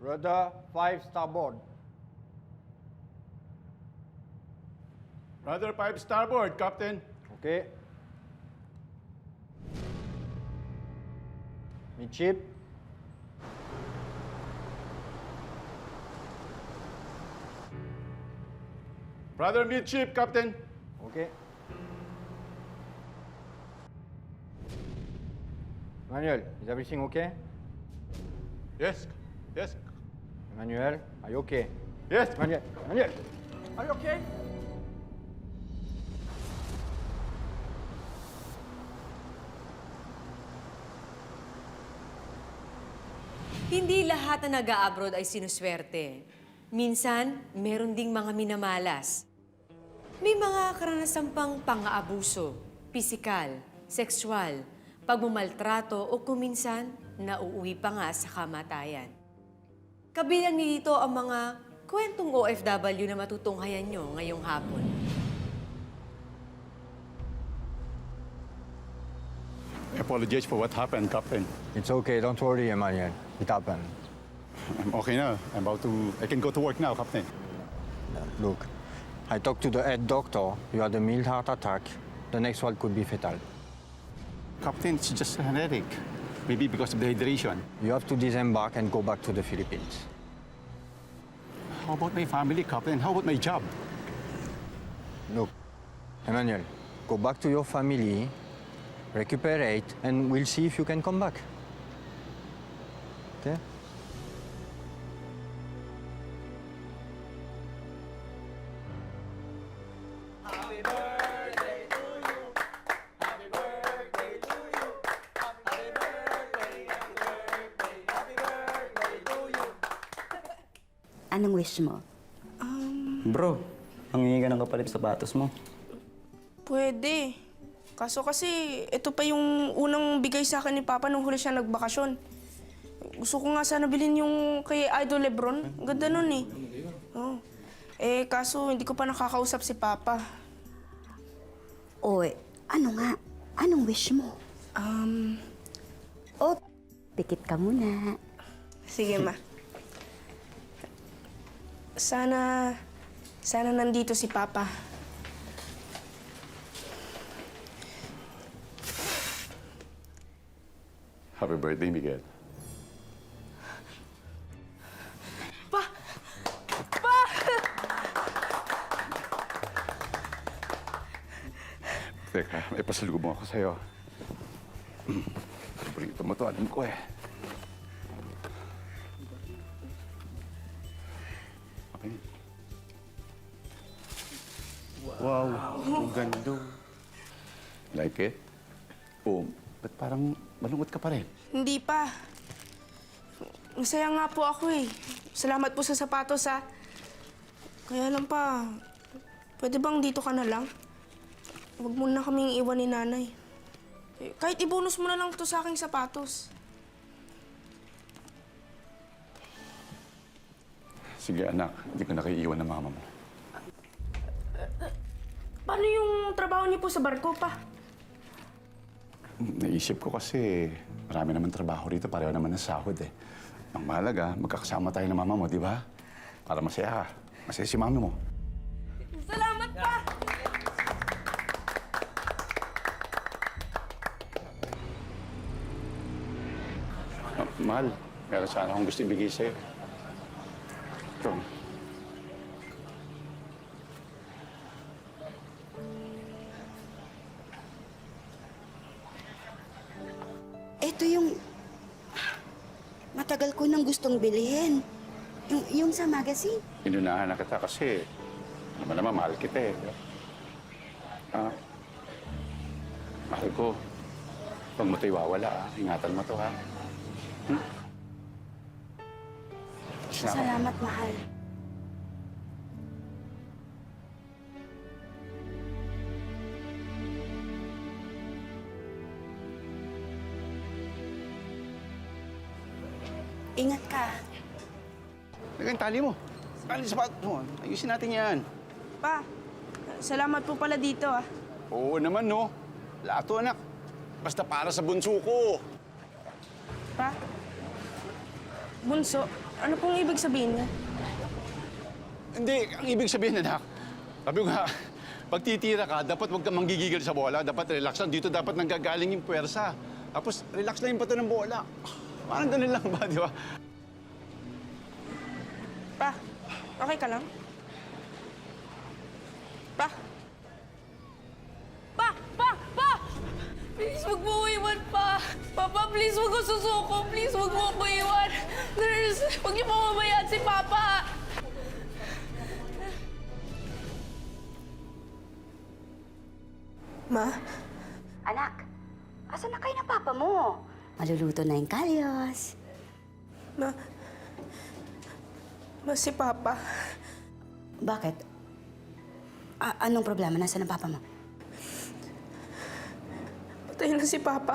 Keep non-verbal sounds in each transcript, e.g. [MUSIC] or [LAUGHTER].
Rudder 5 starboard. Rudder 5 starboard, Captain. Okay. Midship. Rudder midship, Captain. Okay. Emmanuel, is everything okay? Yes, yes, Emmanuel, are you okay? yes. Emmanuel, Emmanuel, are you okay? Hindi lahat na nag-abroad ay sinuswerte. Minsan, meron ding mga minamalas. May mga karanasan pang pang-aabuso, pisikal, sexual, pagmumaltrato o kuminsan, nauuwi pa nga sa kamatayan. Kabilang nito ang mga kwentong OFW na matutunghayan nyo ngayong hapon. I apologize for what happened, Captain. It's okay, don't worry, Emmanuel. It happened. I'm okay now. I'm about to. I can go to work now, Captain. Look, I talked to the head doctor. You had a mild heart attack. The next one could be fatal. Captain, it's just an headache. Maybe because of the hydration. You have to disembark and go back to the Philippines. How about my family, Captain? How about my job? Look, Emmanuel, go back to your family, recuperate, and we'll see if you can come back. Wish mo? Bro, mangingi ka ng kapalit sa sapatos mo. Pwede. Kaso kasi, ito pa yung unang bigay sa akin ni Papa nung huli siya nagbakasyon. Gusto ko nga sana bilhin yung kay Idol Lebron. Ang Ganda nun eh. Oh. Eh, kaso hindi ko pa nakakausap si Papa. Oy, ano nga? Anong wish mo? Um, Oh, pikit ka muna. sige ma. Sana, sana nandito si Papa. Happy birthday, Miguel. Pa! Pa! Teka, may pasalubong ako sa'yo. [CLEARS THROAT] Paborito mo to, alam ko eh. Wow, ang ganda. Like it? Oo. Ba't parang malungkot ka pa rin? Hindi pa. Masaya nga po ako eh. Salamat po sa sapatos ha. Kaya lang pa, pwede bang dito ka na lang? Huwag mo na kaming iwan ni nanay. Eh, kahit ibonus mo na lang to sa aking sapatos. Sige anak, hindi ko na kayo iwan ng mama mo. Paano yung trabaho niyo po sa barko pa? Naisip ko kasi marami naman trabaho rito, pareho naman ng sahod eh. Ang mahalaga, magkakasama tayo ng mama mo, di ba? Para masaya ka. Masaya si mama mo. Salamat pa! Ah, mahal, meron sana akong gusto ibigay sa'yo. Ito gustong bilhin. Yung, yung sa magazine. Inunahan na kita kasi naman naman mahal kita eh. Ah, mahal ko. Huwag mo ito iwawala ah. Ingatan mo to ha. Hmm? Salamat, mahal. Ingat ka. Lagay ang tali mo. Tali sa sapatos mo. Ayusin natin yan. Pa, salamat po pala dito ah. Oo naman, no? Lahat to, anak. Basta para sa bunso ko. Pa? Bunso, ano pong ibig sabihin niya? Hindi, ang ibig sabihin, anak. Sabi ko nga, pag titira ka, dapat huwag kang manggigigil sa bola. Dapat relax lang. Dito dapat nanggagaling yung puwersa. Tapos, relax lang yung pato ng bola. Parang ganun lang ba, di ba? Pa, okay ka lang? Pa? Pa! Pa! Pa! Please, wag mo ko iwan pa. Papa, please, wag ko susuko. Please, wag mo ko iwan. Nurse, wag niyo po mabayaan si Papa. Ma? Anak, asan na kayo ng papa mo? Maluluto na yung kalyos. Ma? Ma, si Papa. Bakit? A- anong problema? Nasaan ang papa mo? Patay na si Papa.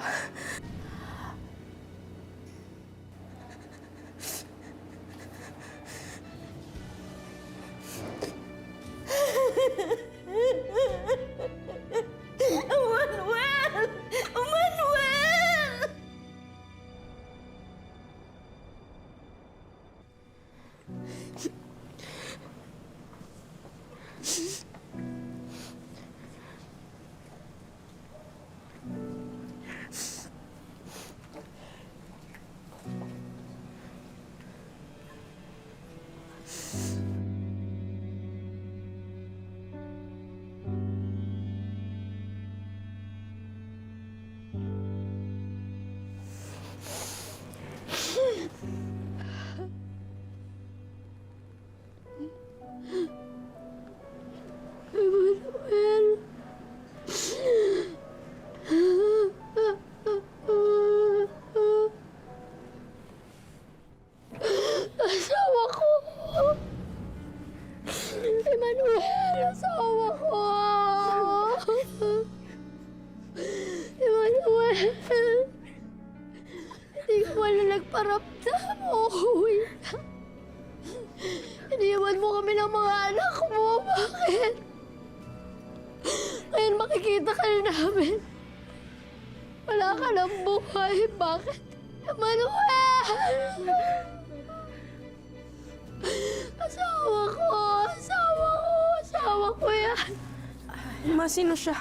Siya?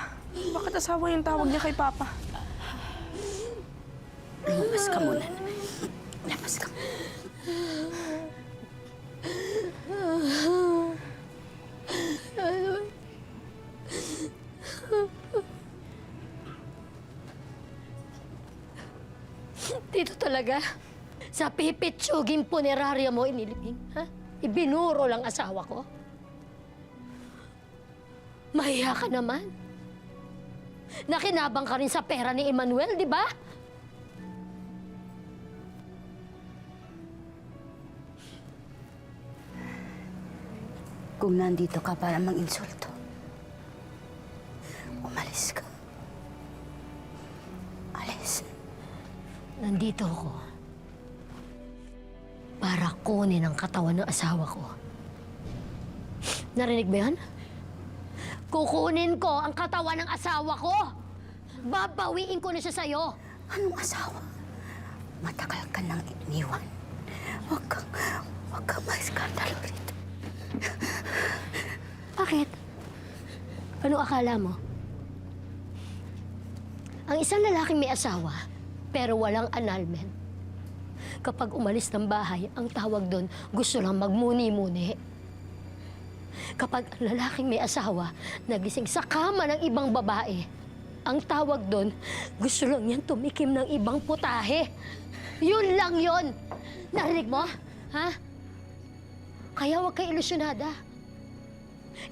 Bakit asawa yung tawag niya kay Papa? Lumabas ka muna. Lumabas ka. Dito talaga? Sa pipitsuging punerarya mo inilibing, ha? Ibinuro lang asawa ko? Mahiya ka naman. Nakinabang ka rin sa pera ni Emmanuel, di ba? Kung nandito ka para mang-insulto, umalis ka. Alis. Nandito ako para kunin ang katawan ng asawa ko. Narinig mo yan? Kukunin ko ang katawan ng asawa ko. Babawiin ko na siya sa'yo. Anong asawa? Matagal ka nang iniwan. Huwag kang, huwag kang maiskandalo rito. Bakit? Ano akala mo? Ang isang lalaking may asawa, pero walang annulment. Kapag umalis ng bahay, ang tawag doon, gusto lang magmuni-muni. Kapag ang lalaking may asawa, nagising sa kama ng ibang babae, ang tawag doon, gusto lang yan tumikim ng ibang putahe. Yun lang yun! Narinig mo? Ha? Kaya huwag ka ilusyonada.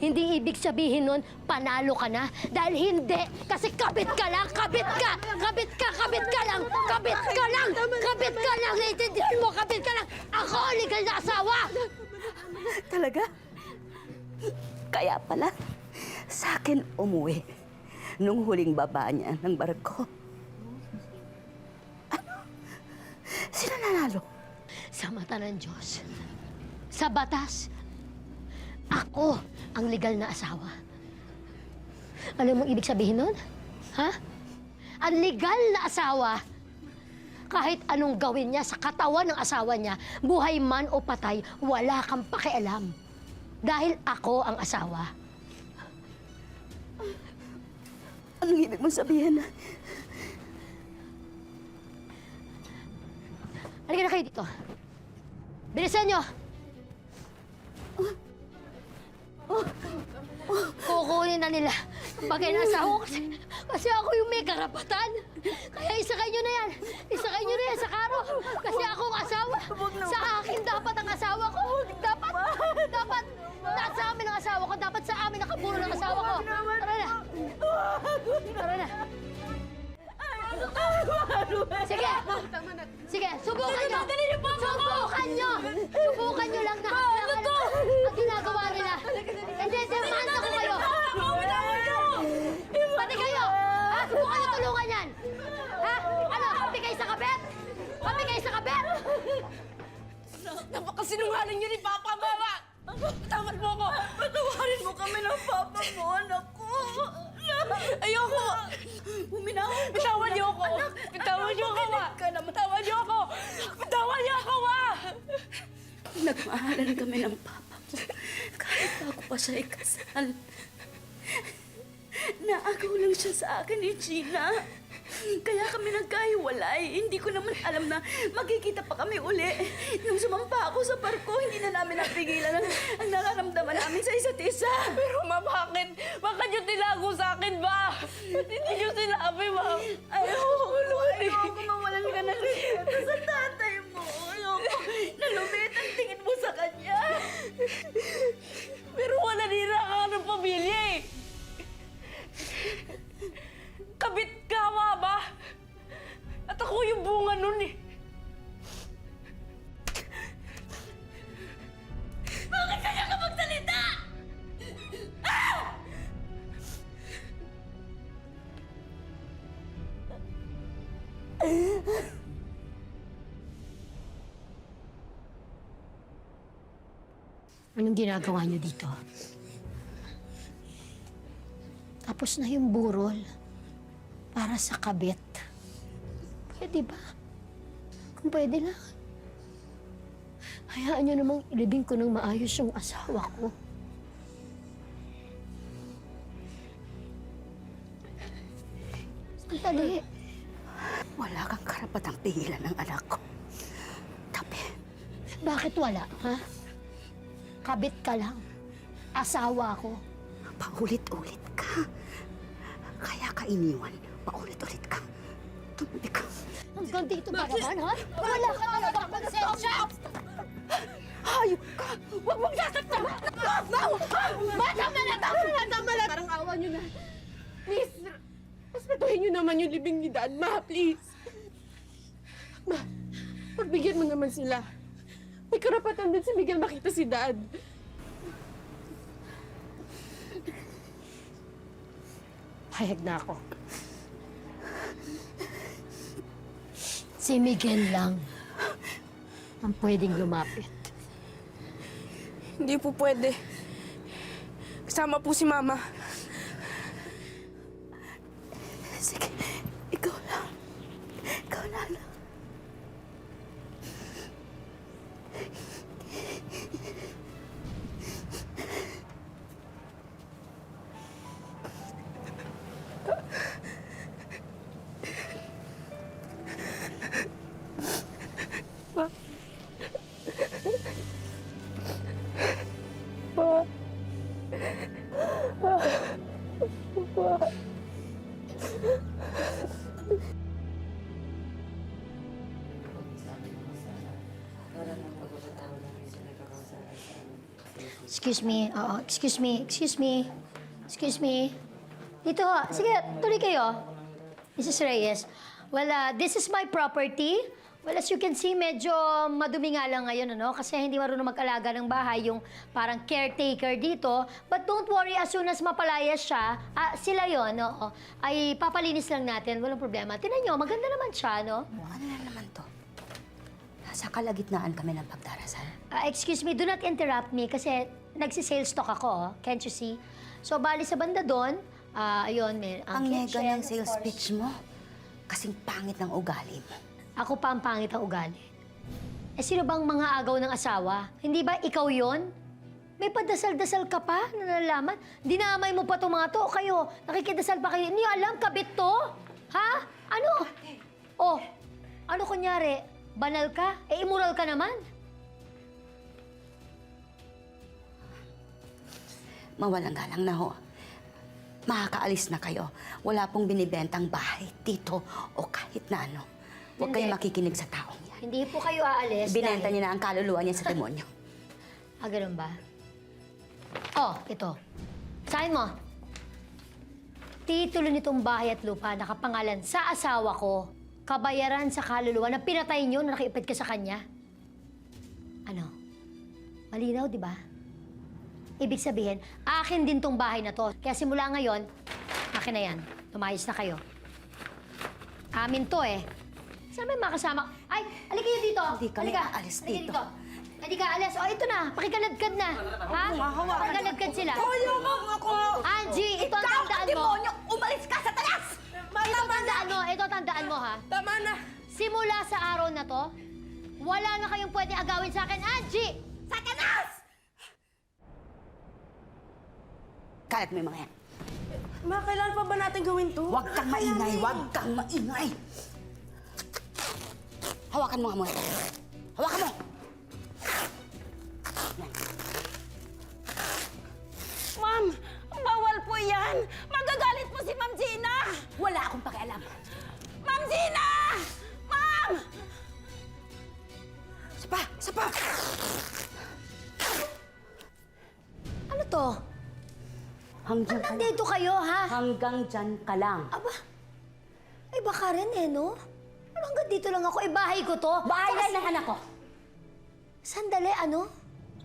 Hindi ibig sabihin nun, panalo ka na. Dahil hindi. Kasi kabit ka lang, kabit ka! Kabit ka, kabit ka lang! Kabit ka lang! Kabit ka lang! Naiintindihan mo, kabit ka lang! Ako, legal na asawa! Talaga? Kaya pala, sa akin umuwi nung huling baba niya ng barko. Ano? Sino nanalo? Sa mata ng Diyos, sa batas, ako ang legal na asawa. Alam mo ibig sabihin nun? Ha? Ang legal na asawa. Kahit anong gawin niya sa katawan ng asawa niya, buhay man o patay, wala kang pakialam. Dahil ako ang asawa. Anong ibig mong sabihin? Halika na kayo dito. Bilisan nyo! Kukunin na nila ang bagay na asawa ko kasi, kasi ako yung may karapatan. Kaya isakay nyo na yan. Isakay nyo na yan sa karo. Kasi ako ang asawa. Sa akin dapat ang asawa ko. Dapat, dapat, nasa amin ang asawa ko. Dapat sa amin nakaburo ng asawa ko. Tara na. Tara na. Sige! Sige, subukan nyo! Subukan nyo! Subukan nyo lang na ano to? ang ginagawa nila. Hindi, demanda ko kayo! Pati kayo! Ha? Subukan nyo tulungan yan! Ha? Ano? Kapi kayo sa kabet? Kapi kayo sa kabet? Napakasinungaling niyo ni Papa, Mama! Tawad mo ko! Patawarin mo kami ng Papa mo, anak ko! Ayoko! Huminahon ka! Bitawan niyo ako! Bitawan niyo ako, Ma! Bitawan niyo ako! Bitawan niyo ako, Ma! Nagmahalan kami ng papa mo. Kahit bago pa siya ikasal. Naagaw lang siya sa akin ni Gina. Kaya kami nagkahiwalay. Hindi ko naman alam na magkikita pa kami uli. Nung sumampa ako sa barko, hindi na namin napigilan ang, ang nararamdaman namin sa isa't isa. Pero, Ma, bakit? Bakit niyo tinago sa akin, ba? Hindi niyo sinabi, Ma? Ayoko, ayoko mawalan ka ng respeto sa tatay mo. Ayoko, nalumit ang tingin mo sa kanya. Pero wala nila ka ng pamilya eh. Kabit? At ako yung bunga nun eh. Bakit kanya ka magsalita? Anong ginagawa niyo dito? Tapos na yung burol para sa kabit. Pwede ba? Kung pwede lang. Hayaan niyo namang ilibing ko ng maayos yung asawa ko. Sandali. Wala kang karapatang pigilan ng anak ko. Tapi, Bakit wala, ha? Kabit ka lang. Asawa ko. paulit-ulit ka. Kaya ka iniwan, paulit-ulit ka. Tumabi ka. Hanggang dito ba naman, ha? Wala ka talaga konsensya! Hayop ka! Huwag mong sasaktan! Tama na! Tama na! Tama na! Parang awa niyo na. Please, respetuhin niyo naman yung libing ni Dad, Ma, please. Ma, pagbigyan mo naman sila. May karapatan din si Miguel makita si Dad. Hayag na ako. Si Miguel lang ang pwedeng lumapit. Hindi po pwede. Kasama po si Mama. Sige, Excuse me. Oo, excuse me. Excuse me. Excuse me. Dito ho. Sige, tuloy kayo. Mrs. Reyes. Well, uh, this is my property. Well, as you can see, medyo madumi nga lang ngayon, ano? Kasi hindi marunong mag-alaga ng bahay yung parang caretaker dito. But don't worry, as soon as mapalayas siya, ah, sila yon, oo, ay papalinis lang natin. Walang problema. Tinan nyo, maganda naman siya, no? Ano na naman to? Nasa kalagitnaan kami ng pagdarasal. Ah, excuse me, do not interrupt me kasi nagsi-sales talk ako, oh. can't you see? So, bali sa banda doon, Ah, ayun, may Ang nega kitchen, ng of sales course. pitch mo. Kasing pangit ng ugali mo. Ako pa ang pangit ang ugali. Eh, sino bang mga agaw ng asawa? Hindi ba ikaw yon? May padasal-dasal ka pa na nalalaman? Dinamay mo pa itong mga to. O Kayo, nakikidasal pa kayo. Hindi nyo alam, kabit to? Ha? Ano? Oh, ano kunyari? Banal ka? Eh, immoral ka naman. Mawalang galang na ho. Makakaalis na kayo. Wala pong binibentang bahay dito o kahit na ano. Huwag Hindi. kayong makikinig sa taong yan. Hindi po kayo aalis Binenta dahil- niya na ang kaluluwa niya sa demonyo. [LAUGHS] Ah, ganun ba? Oh, ito. Sign mo. Titulo nitong bahay at lupa nakapangalan sa asawa ko. Kabayaran sa kaluluwa na pinatay niyo na nakiipit ka sa kanya. Ano? Malinaw, di ba? Ibig sabihin, akin din tong bahay na to. Kaya simula ngayon, akin na yan. Tumayos na kayo. Amin to eh. Saan may makasama? Ay, halika kayo dito. Hindi kami Halika. aalis dito. Hindi ka alis. O, ito na. Pakikaladkad na. Ha? Pakikaladkad sila. ako! Angie, ito ang Ikaw, tandaan ang mo. demonyo! Umalis ka sa talas! Ito tandaan mo. Ito tandaan mo, ha? Tama na! Simula sa araw na to, wala na kayong pwede agawin sa akin, Angie! Sa talas! Kalat mo yung mga yan. Ma, kailan pa ba natin gawin to? Huwag kang maingay, huwag kang maingay! Hawakan mo nga muna. Hawakan mo! Ma'am, bawal po yan! Magagalit po si Ma'am Gina! Wala akong pakialam. Ma'am Gina! Ma'am! Sapa! Sapa! Ano to? Hanggang ka lang. Nandito kayo, ha? Hanggang dyan ka lang. Aba, ay baka rin eh, no? Ano hanggang dito lang ako? Eh, bahay ko to. Bahay Tsaka lang ng anak ko. Sandali, ano?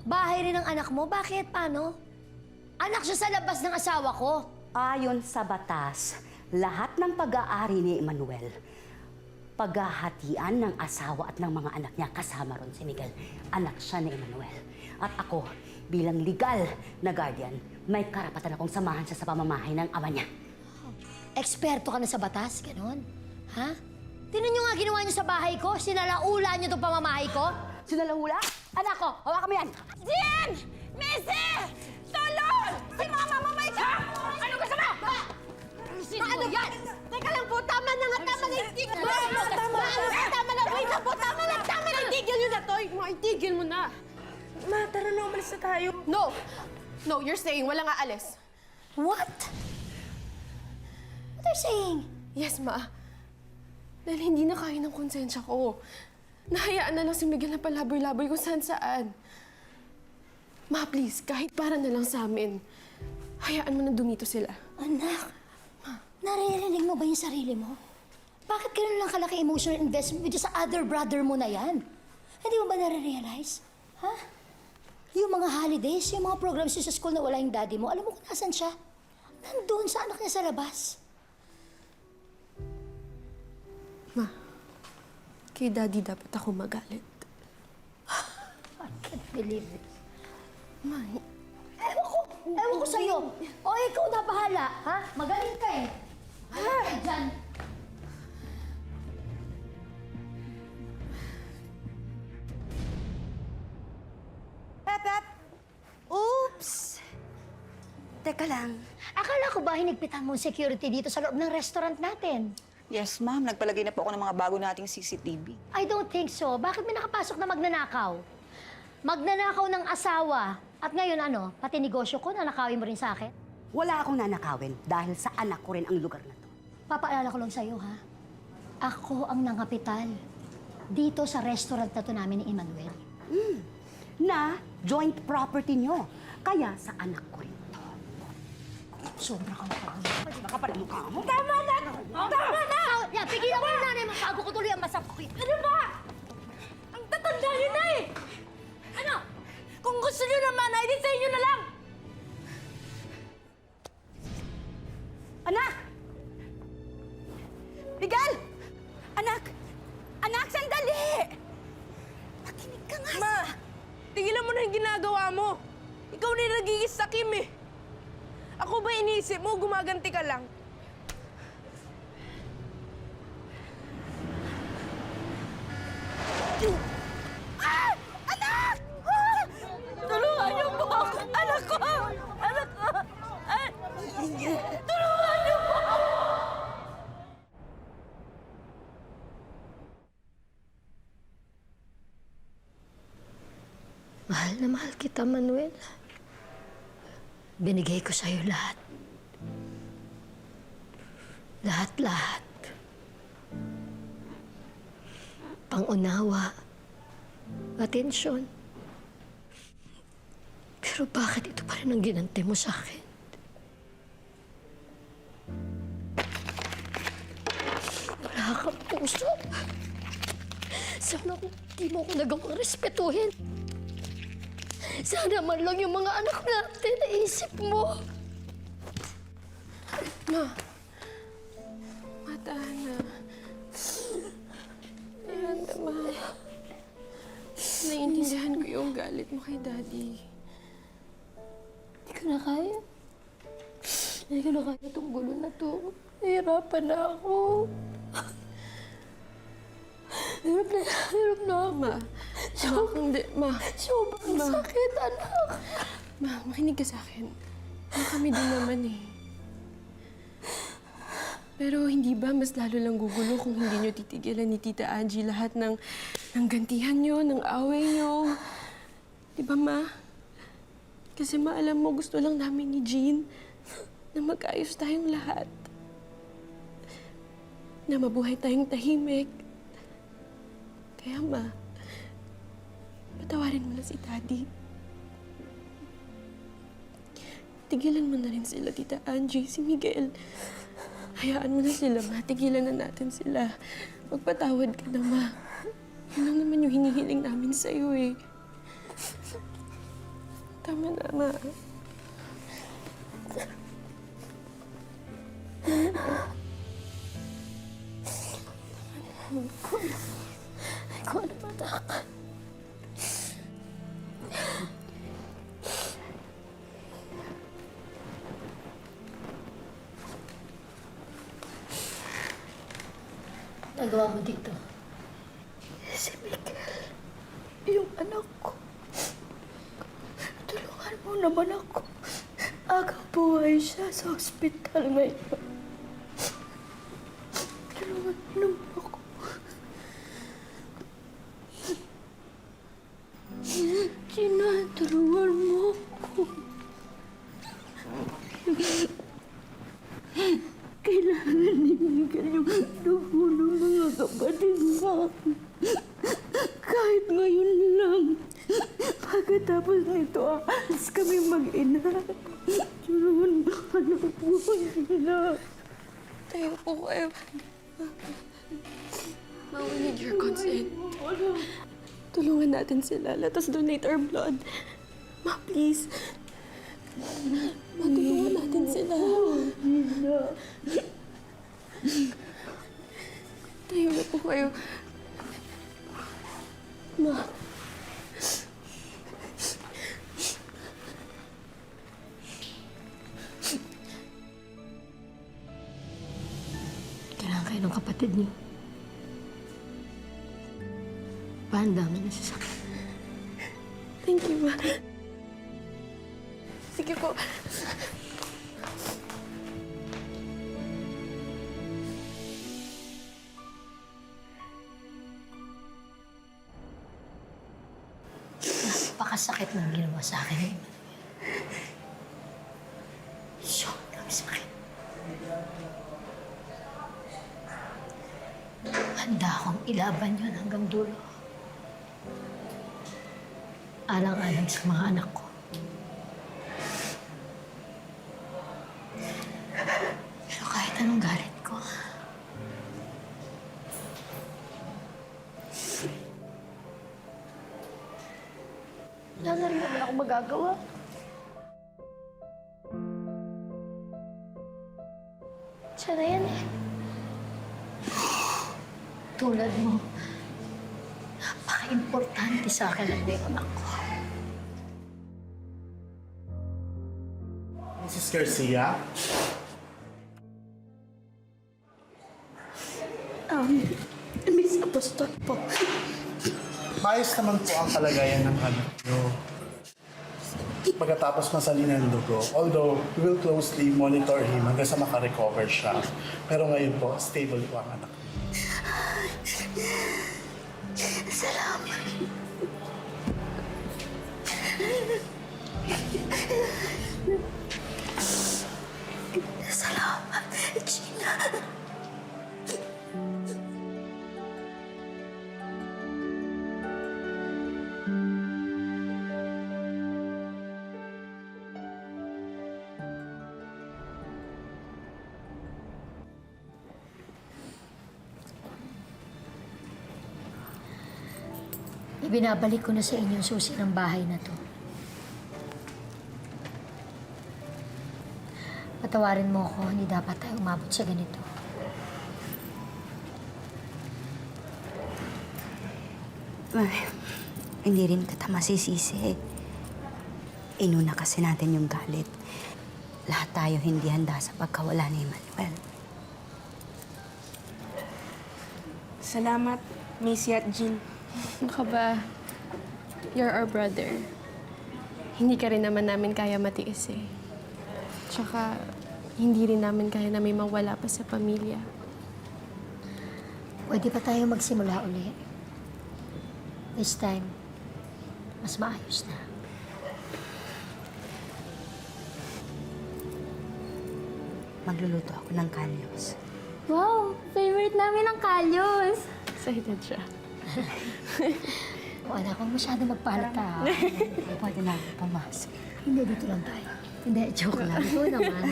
Bahay rin ng anak mo? Bakit? Paano? Anak siya sa labas ng asawa ko. Ayon sa batas, lahat ng pag-aari ni Emmanuel, paghahatian ng asawa at ng mga anak niya kasama ron si Miguel. Anak siya ni Emmanuel. At ako, bilang legal na guardian, may karapatan akong samahan siya sa pamamahay ng ama niya. Eksperto ka na sa batas, ganon? Ha? Tinan nyo nga ginawa nyo sa bahay ko? Sinalaula nyo itong pamamahay ko? Sinalahula? Anak ko, hawakan mo yan! Jean! Missy! Tulong! Si Mama mamay ka! Ano gusto mo? Ano yan? Teka lang po, tama na nga, tama na itigil mo! Tama na, tama na, wait na po, tama na, tama na! Itigil nyo na to! Ma, itigil mo na! Ma, tara na, umalis na tayo. No! No, you're saying walang aalis. What? What are you saying? Yes, ma. Dahil hindi na kaya ng konsensya ko. Nahayaan na lang si Miguel na palaboy-laboy kung saan saan. Ma, please, kahit para na lang sa amin, hayaan mo na dumito sila. Anak, naririnig mo ba yung sarili mo? Bakit ganun lang kalaki emotional investment dito sa other brother mo na yan? Hindi mo ba nare-realize? Ha? Yung mga holidays, yung mga programs sa school na wala yung daddy mo, alam mo kung nasan siya? Nandun sa anak niya sa labas. Ma, kay daddy dapat ako magalit. I can't believe it. Ma, Ewan ko, ewan ko sa'yo. O ikaw na bahala, ha? Magaling ka eh. Magaling ka dyan. Teka lang. Akala ko ba hinigpitan mo ang security dito sa loob ng restaurant natin? Yes, ma'am. Nagpalagay na po ako ng mga bago nating CCTV. I don't think so. Bakit may nakapasok na magnanakaw? Magnanakaw ng asawa. At ngayon ano, pati negosyo ko, nanakawin mo rin sa akin? Wala akong nanakawin dahil sa anak ko rin ang lugar na to. Papaalala ko lang sa'yo, ha? Ako ang nangapital. Dito sa restaurant na to namin ni Emmanuel. Na joint property nyo. Kaya sa anak ko rin Sobra kang pagod. Makapal ang mukha mo. Tama na! Tama na! Yan, pigilan mo yung nanay mo bago ko tuloy ang masakit. Ano ba? Ang tatanda niyo na eh! Ano? Kung gusto niyo naman, ay di sa inyo na lang! Anak! Miguel! Anak! Anak, sandali! Makinig ka nga. Ma, tigilan mo na yung ginagawa mo. Ikaw na yung nagigis sa Kim eh. Ako ba iniisip mo, gumaganti ka lang? Tulungan niyo po ako! Anak ko! Anak ko! Ay! Tulungan niyo po! Mahal na mahal kita, Manuel. Binigay ko sa'yo lahat. Lahat-lahat. Pangunawa. Atensyon. Pero bakit ito pa rin ang ginante mo sa akin? Wala kang puso. Sana kung di mo ko nagawang respetuhin. Sana man lang yung mga anak natin naisip mo. Matahan na. Ayan, ma. Naiintindihan ko yung galit mo kay Daddy. Hindi ko na kaya. Hindi ko na kaya itong gulo na to. Nahirapan na ako. Hirap na hirap na. Ma, ma, hindi, ma. Sobrang Ma. sakit, anak. Ma, makinig ka sa akin. Ma, kami din naman eh. Pero hindi ba mas lalo lang gugulo kung hindi nyo titigilan ni Tita Angie lahat ng, ng gantihan nyo, ng away nyo? Di ba, ma? Kasi ma, alam mo, gusto lang namin ni Jean na magkaayos tayong lahat. Na mabuhay tayong tahimik. Kaya, ma, patawarin mo na si Daddy. Tigilan mo na rin sila, Tita Angie, si Miguel. Hayaan mo na sila, ma. Tigilan na natin sila. Magpatawad ka na, ma. Yun lang naman yung hinihiling namin sa'yo, eh. Tama na, ma. Ikaw ano ba, anak? Nagawa mo dito. Si Miguel, yung anak ko. Tulungan mo naman ako. Agang buhay siya sa ospital ngayon. Tulungan mo naman ako. Gina, tulungan mo ako. Kailangan ni Miguel yung dugo ng mga kapatid mo. Kahit ngayon lang. [LAUGHS] Pagkatapos nito, aalis kami mag-ina. Tulungan mo anak po sila. Tayo po kayo. Ma, we need your consent. Tulungan natin sila. Let us donate our blood. Ma, please. Ma, tulungan natin sila. Tayo na po kayo. Ma. Kailangan kayo ng kapatid niyo. Paandama na sa sakit. Thank you, ma. Sige po. Napakasakit ng ginawa sa akin Emmanuel. Sobrang sakit. Handa akong ilaban yun hanggang dulo. Alang-alang sa mga anak ko. Pero kahit anong galit ko, wala na rin naman ako magagawa. Siya na yan eh. Tulad mo, napaka-importante sa akin ang mga anak ko. Garcia? Um, Miss Apostol po. Maayos naman po ang kalagayan ng anak nyo. Pagkatapos masalin ng dugo, although we will closely monitor him hanggang sa makarecover siya. Pero ngayon po, stable po ang anak. Ibinabalik ko na sa inyo ang susi ng bahay na to. Patawarin mo ako, hindi dapat tayo umabot sa ganito. Ay, hindi rin kita masisisi. Inuna kasi natin yung galit. Lahat tayo hindi handa sa pagkawala ni Manuel. Salamat, Missy at Jean. Ano ka ba? You're our brother. Hindi ka rin naman namin kaya matiis eh. Tsaka, hindi rin namin kaya na may mawala pa sa pamilya. Pwede pa tayo magsimula uli. This time, mas maayos na. Magluluto ako ng kanyos. Wow! Favorite namin ang kalyos! Excited siya. [LAUGHS] Anak, huwag masyado magpalata. ha? Pwede na ako pumasok. Hindi, dito lang tayo. Hindi, joke lang. [LAUGHS] Ito naman.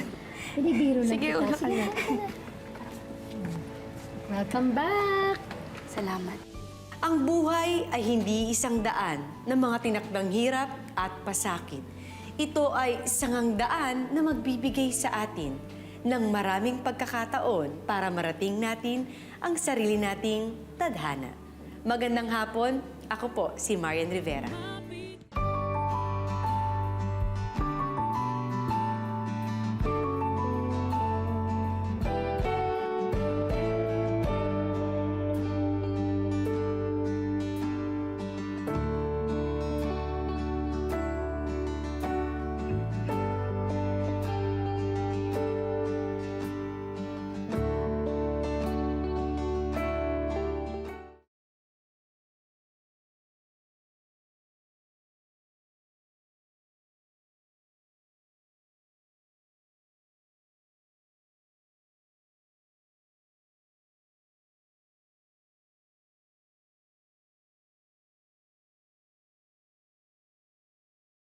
Hindi, biro lang Sige, kita. una ka na. Welcome back! Salamat. Ang buhay ay hindi isang daan ng mga tinakdang hirap at pasakit. Ito ay sangang daan na magbibigay sa atin ng maraming pagkakataon para marating natin ang sarili nating tadhana. Magandang hapon, ako po si Marian Rivera.